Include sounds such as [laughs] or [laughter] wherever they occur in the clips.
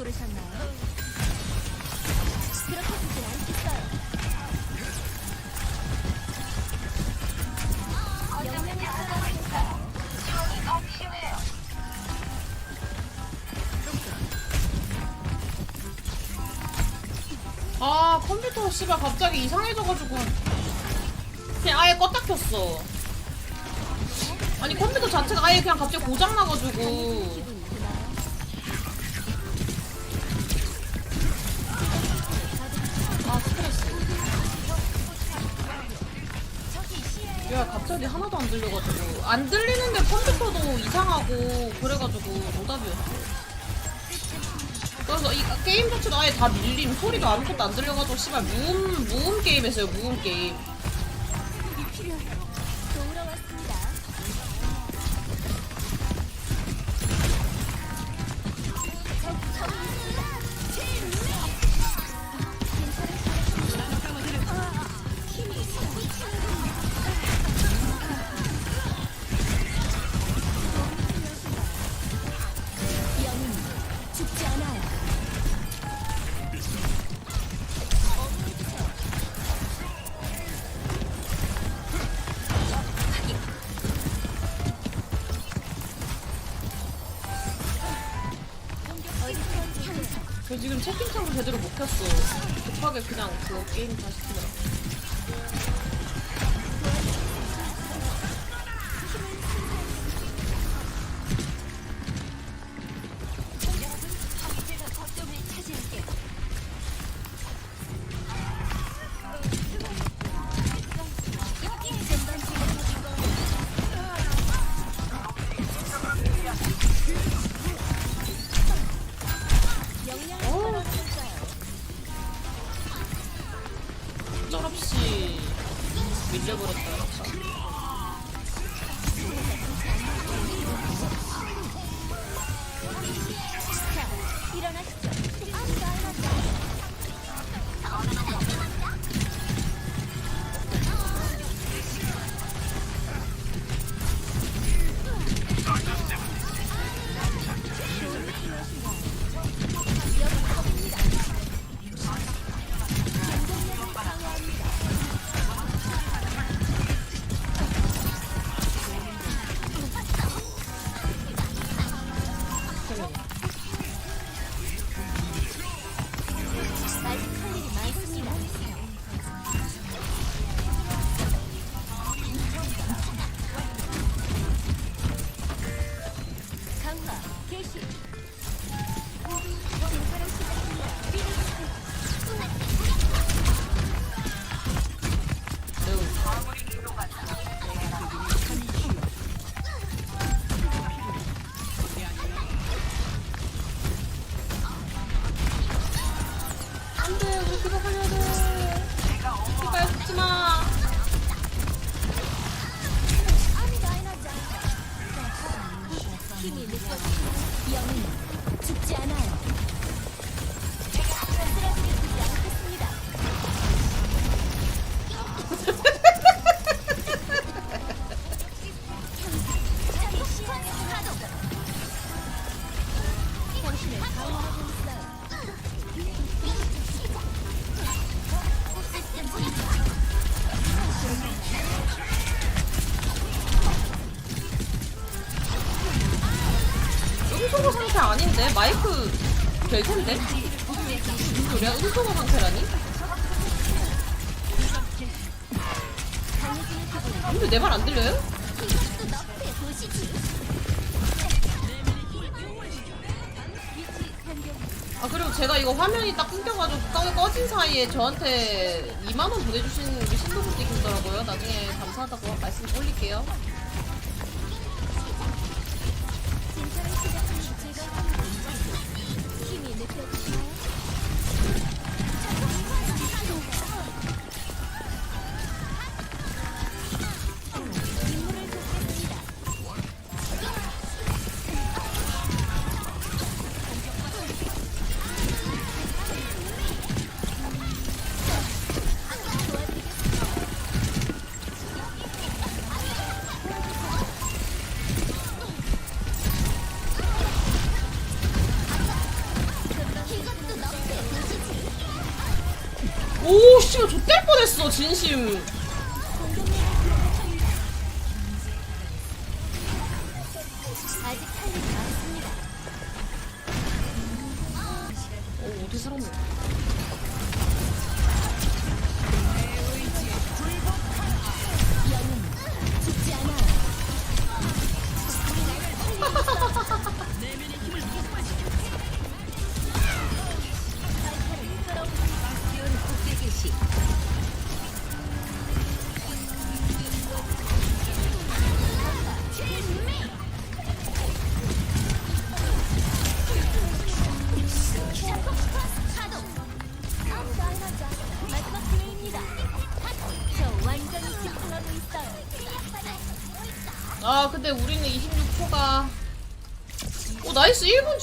부르셨나요? 그렇게 두진 않겠어요. 아 컴퓨터 씨발 갑자기 이상해져가지고 그냥 아예 껐다 켰어 아니 컴퓨터 자체가 아예 그냥 갑자기 고장나가지고 갑자기 하나도 안 들려가지고. 안 들리는데 컴퓨터도 이상하고 그래가지고 노답이었어. 그래서 이 게임 자체도 아예 다 밀림. 소리도 아무것도 안 들려가지고 씨발 무음 무음 게임 했어요 무음 게임 저 지금 채팅창도 제대로 못 켰어. 급하게 그냥 그거 게임 다시 음소거 상태 아닌데 마이크 될 텐데 무슨 소리야 음소거 상태라니. 근데 내 말 안 들려요? 제가 이거 화면이 딱 끊겨가지고 꺼, 꺼진 사이에 저한테 2만 원 보내주신 우리 신도분이 계시더라고요. 나중에 감사하다고 말씀 올릴게요. 진심 아직 할 일이 많습니다. 어 어떻게 살았노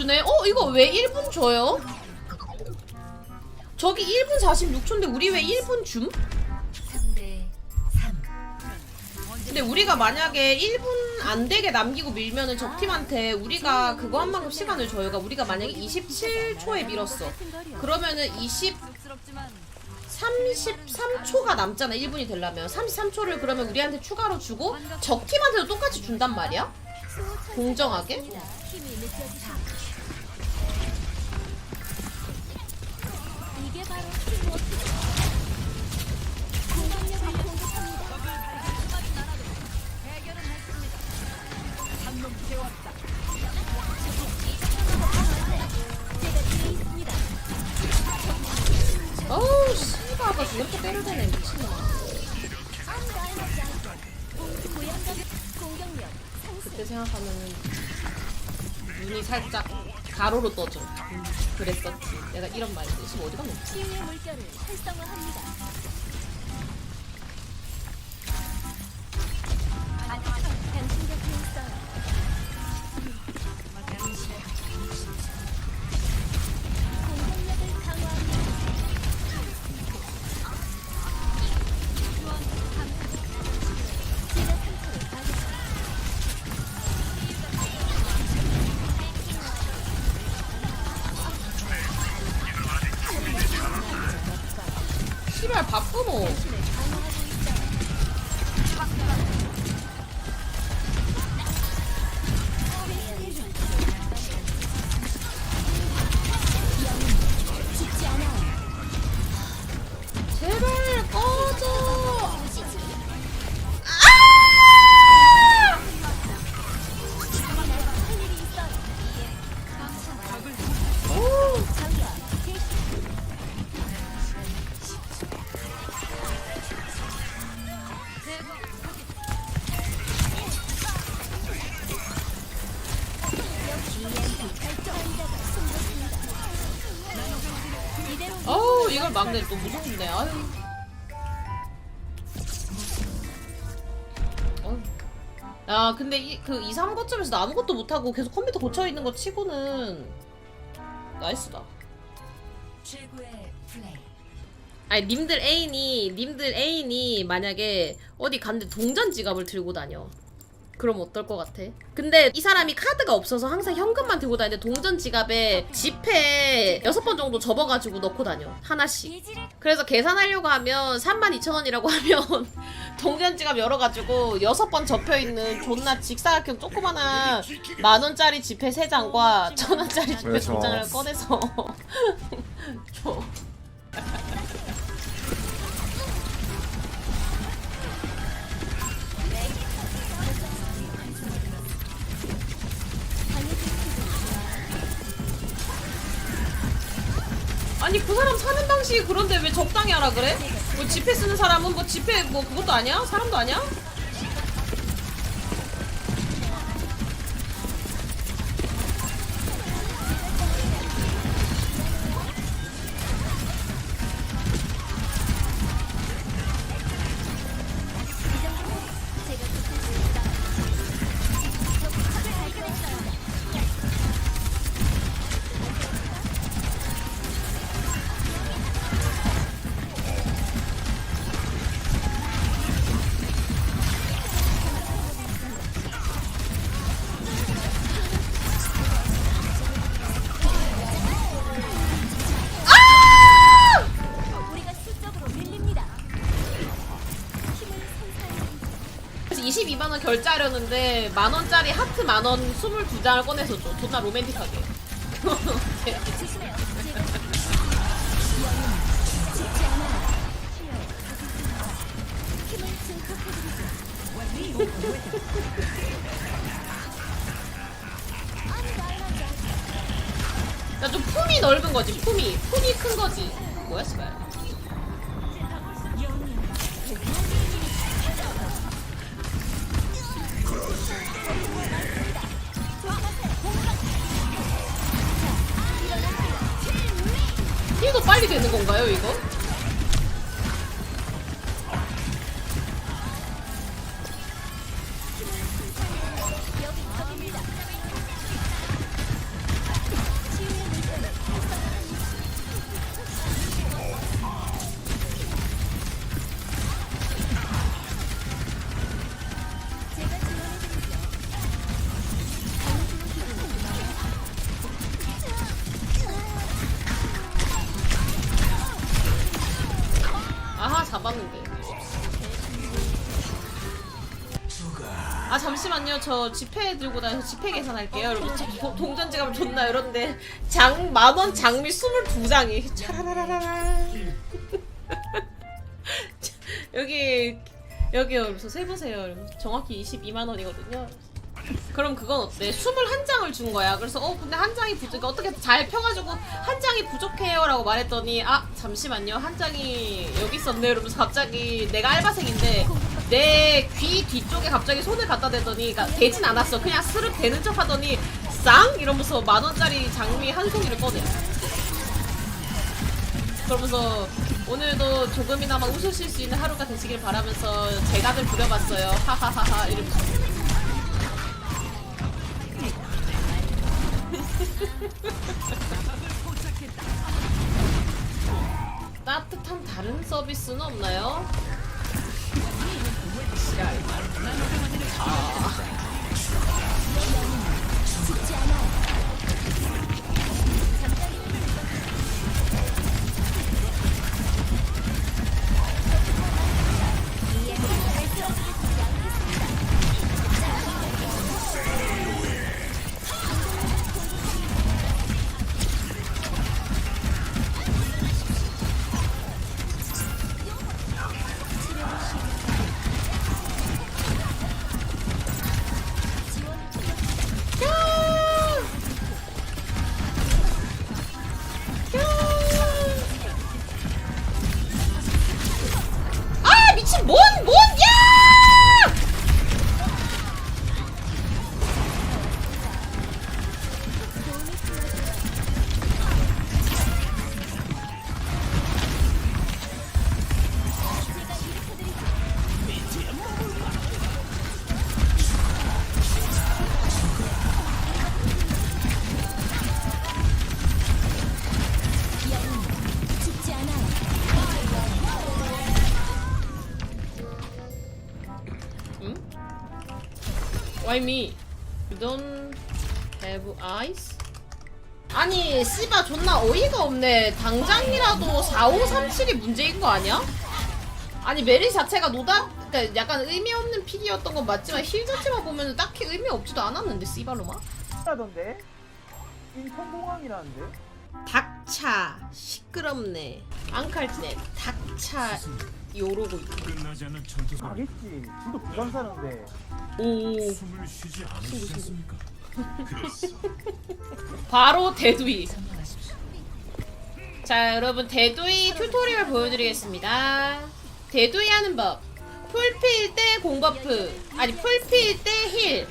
주네 어 이거 왜 1분 줘요? 저기 1분 46초인데 우리 왜 1분 줌? 3대 3. 근데 우리가 만약에 1분 안 되게 남기고 밀면은 적 팀한테 우리가 그거 한 만큼 시간을 줘요. 그러니까 우리가 만약에 27초에 밀었어. 그러면은 20 33초가 남잖아. 1분이 되려면 33초를 그러면 우리한테 추가로 주고 적 팀한테도 똑같이 준단 말이야? 공정하게? 상승. 그때 생각하면은 눈이 살짝 가로로 떠져. 음, 그랬었지. 내가 이런 말인데 지금 어디가 놓지? 바쁘노. 어우 이걸 막내 또 무섭네. 아유. 야 근데 이, 그 2, 3 거점에서 나 아무것도 못하고 계속 컴퓨터 고쳐 있는 거 치고는 나이스다. 아니 님들 애인이 님들 애인이 만약에 어디 갔는데 동전 지갑을 들고 다녀. 그럼 어떨 것 같아? 근데 이 사람이 카드가 없어서 항상 현금만 들고 다니는데 동전 지갑에 지폐 여섯 번 정도 접어가지고 넣고 다녀 하나씩. 그래서 계산하려고 하면 32,000원이라고 [laughs] 하면 동전 지갑 열어가지고 여섯 번 접혀있는 존나 직사각형 조그마한 만원짜리 지폐 3장과 천원짜리 지폐 그래서. 2장을 꺼내서 그런데 왜 적당히 하라 그래? 뭐 지폐 쓰는 사람은 뭐 지폐 뭐 그것도 아니야? 사람도 아니야? 결제하려는데 만 원짜리 하트 만원 22장을 꺼내서 줘. 존나 로맨틱하게. 조심해요. 영웅 죽지 않아요. 힘을 증폭해드리죠. 아니 말하자. 야, 좀 품이 넓은 거지, 품이. 품이 큰 거지. 뭐야, 씨발. 힐도 빨리 되는 건가요, 이거? 잡았는데. 아 잠시만요. 저 지폐 들고 다녀서 지폐 계산할게요 여러분. 저 도- 동전 지갑을 존나 이런데 장 만원 장미 22장이. 차라라라라 [laughs] 여기 여기 여기서 세 보세요 여러분. 정확히 22만 원이거든요 그럼 그건 어때? 21장을 준 거야. 그래서 어 근데 한 장이 부족. 어떻게 잘 펴가지고 한 장이 부족해요 라고 말했더니 아 잠시만요 한 장이 여기 있었네. 이러면서 갑자기 내가 알바생인데 내 귀 뒤쪽에 갑자기 손을 갖다 대더니 그러니까 대진 않았어. 그냥 스르륵 대는 척 하더니 쌍 이러면서 만 원짜리 장미 한 송이를 꺼내. 그러면서 오늘도 조금이나마 웃으실 수 있는 하루가 되시길 바라면서 제각을 부려봤어요. 하하하하 이러면서. [laughs] 따뜻한 다른 서비스는 없나요? 죽 Why me? You don't have eyes? 아니 씨바 존나 어이가 없네. 당장이라도 4537이 문제인 거 아니야? 아니 메리 자체가 노다? 그러니까 약간 의미 없는 픽이었던 건 맞지만 힐 자체만 보면 딱히 의미 없지도 않았는데 씨발로마. 하던데? 인천공항이라는데? 닥차. 시끄럽네. 앙칼지네. 닥차 요러고 끝나지 않는 전투가 가겠지 지도 부산 사는데 오 숨을 쉬지 않으시지 않습니까? 그랬어. 바로 대두이. 자, 여러분 대두이 튜토리얼 보여드리겠습니다. 대두이 하는 법. 풀필 때 공버프. 아니, 풀필 때 힐.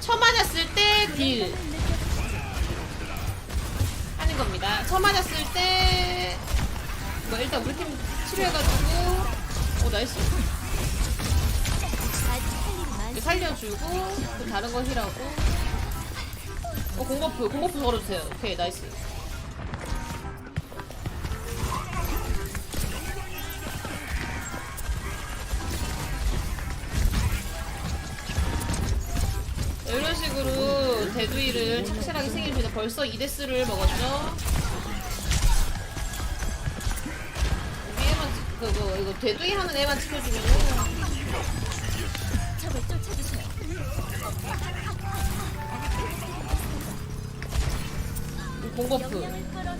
쳐 맞았을 때 딜. 하는 겁니다. 쳐 맞았을 때. 뭐, 일단 우리 팀 치료해가지고. 오, 나이스. 살려주고, 그 다른 거 힐하고. 어, 공버프. 공버프 걸어주세요. 오케이, 나이스. 이런 식으로 대두이를 착실하게 생겨줍니다. 벌써 2데스를 먹었죠? 이거 대둥이 하는 애만 지켜주면 적을 쫓아주세요. 공거프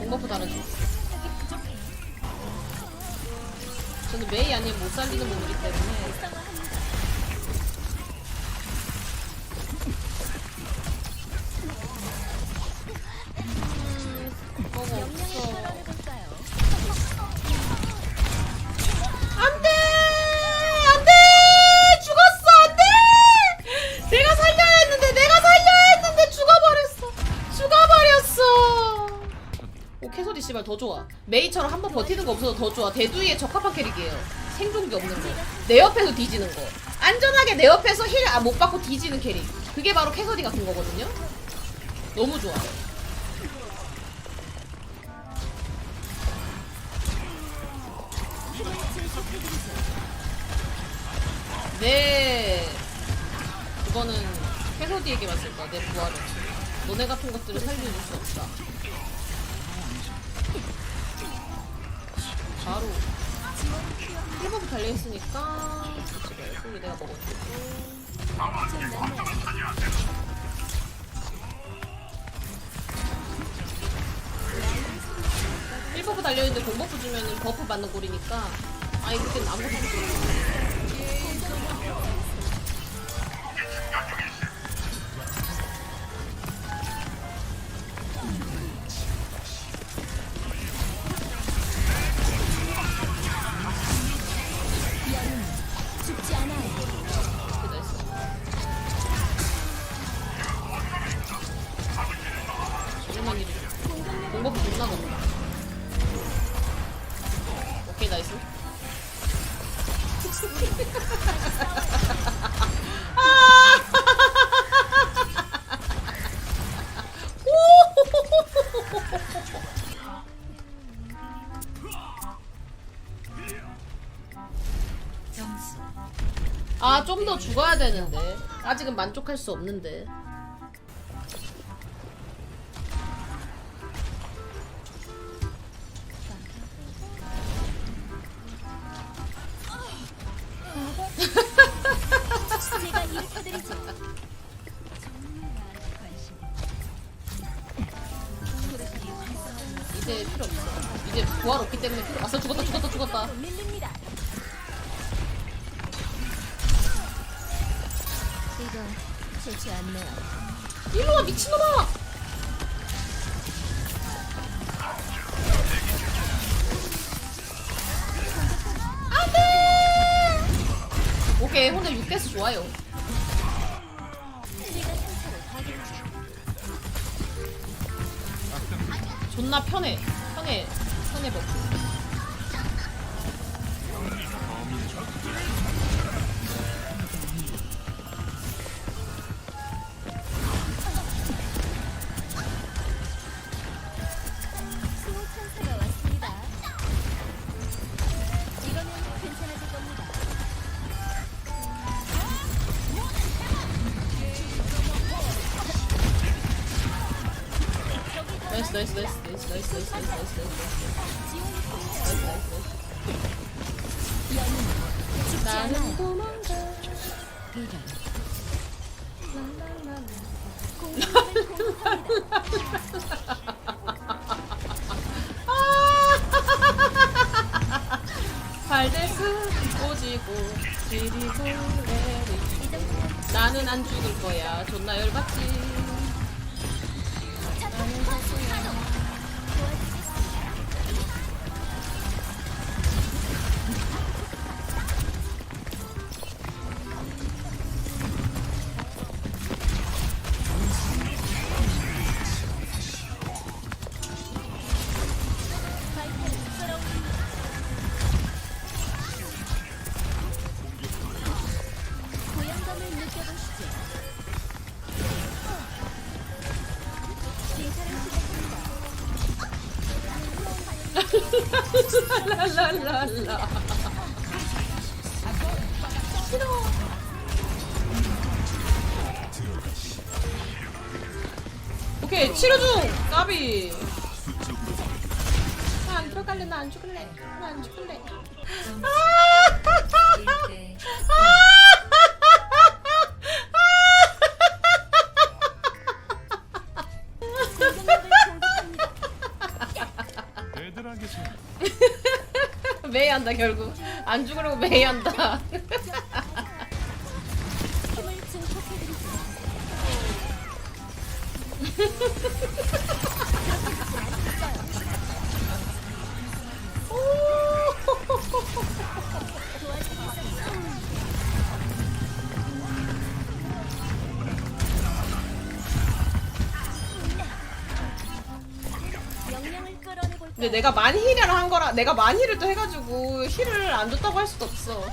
공거프 달아줘 저는 메이 아니면 못 살리는 분이기 때문에 메이처럼 한 번 버티는 거 없어서 더 좋아. 대두이에 적합한 캐릭이에요. 생존기 없는 거 내 옆에서 뒤지는 거. 안전하게 내 옆에서 힐 못 받고 뒤지는 캐릭. 그게 바로 캐서디 같은 거거든요. 너무 좋아. 네. 그거는 캐서디에게만 쓸 거야. 내 부활은 너네 같은 것들을 살려줄 수 없다 바로 1번 달려있으니까 그치 여기 내가 먹어주고 일버프 달려있는데 공버프 주면은 버프 받는 꼴이니까 아니 그땐 아무것도 못해 아, 좀 더 죽어야 되는데. 아직은 만족할 수 없는데. 오케이 혼자 6대스 좋아요. 존나 편해. 편해. 편해 뭐. 않아 시작합니다. [laughs] 랄랄랄라 오케이 치료 중 까비 나안 들어갈래 나 안 죽을래 메이 한다 결국. 안 죽으려고 메이 한다 [laughs] [laughs] 근데 내가 많이 힐을 한 거라 내가 많이 힐을 또 해가지고 힐을 안 줬다고 할 수도 없어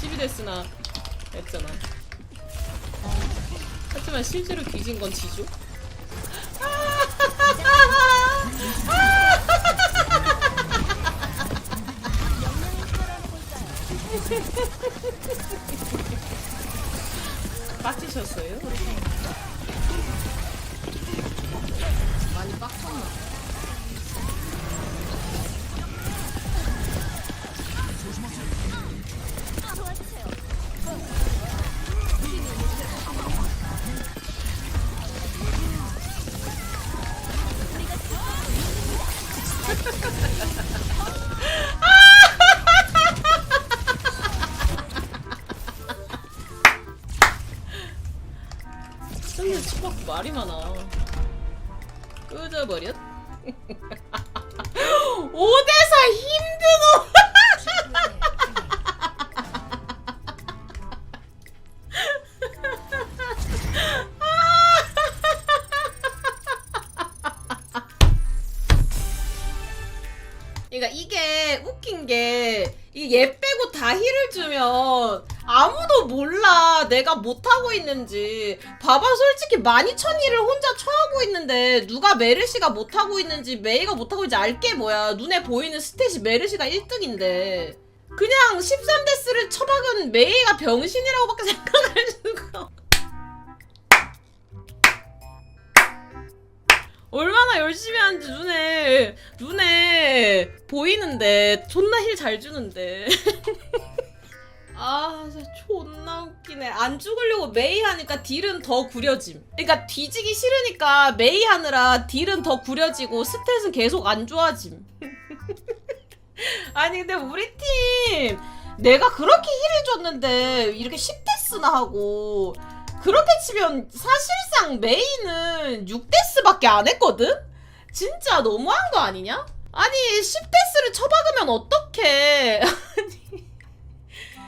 12대스나 했잖아. 하지만 실제로 뒤진 건 지죠? [laughs] 빡치셨어요? 많이 빡쳤나? 근데 치박 말이 많아. 끄져버렸? [laughs] 5대4 힘드노! [laughs] 그러니까 이게 웃긴 게 이게 얘 빼고 다 힐을 주면 아무도 몰라 내가 못하고 있는지. 봐봐 솔직히 12,000힐을 혼자 처하고 있는데 누가 메르시가 못하고 있는지 메이가 못하고 있는지 알게 뭐야. 눈에 보이는 스탯이 메르시가 1등인데. 그냥 13데스를 처박은 메이가 병신이라고밖에 [laughs] 생각할 수가 없- 얼마나 열심히 하는지 눈에 눈에 보이는데 존나 힐 잘 주는데 [laughs] 아 진짜 존나 웃기네 안 죽으려고 메이 하니까 딜은 더 구려짐 그러니까 뒤지기 싫으니까 메이 하느라 딜은 더 구려지고 스탯은 계속 안 좋아짐 [laughs] 아니 근데 우리 팀 내가 그렇게 힐을 줬는데 이렇게 10데스나 하고 그렇게 치면 사실상 메이는 6데스밖에 안 했거든? 진짜 너무한 거 아니냐? 아니 10데스를 쳐박으면 어떡해 [laughs]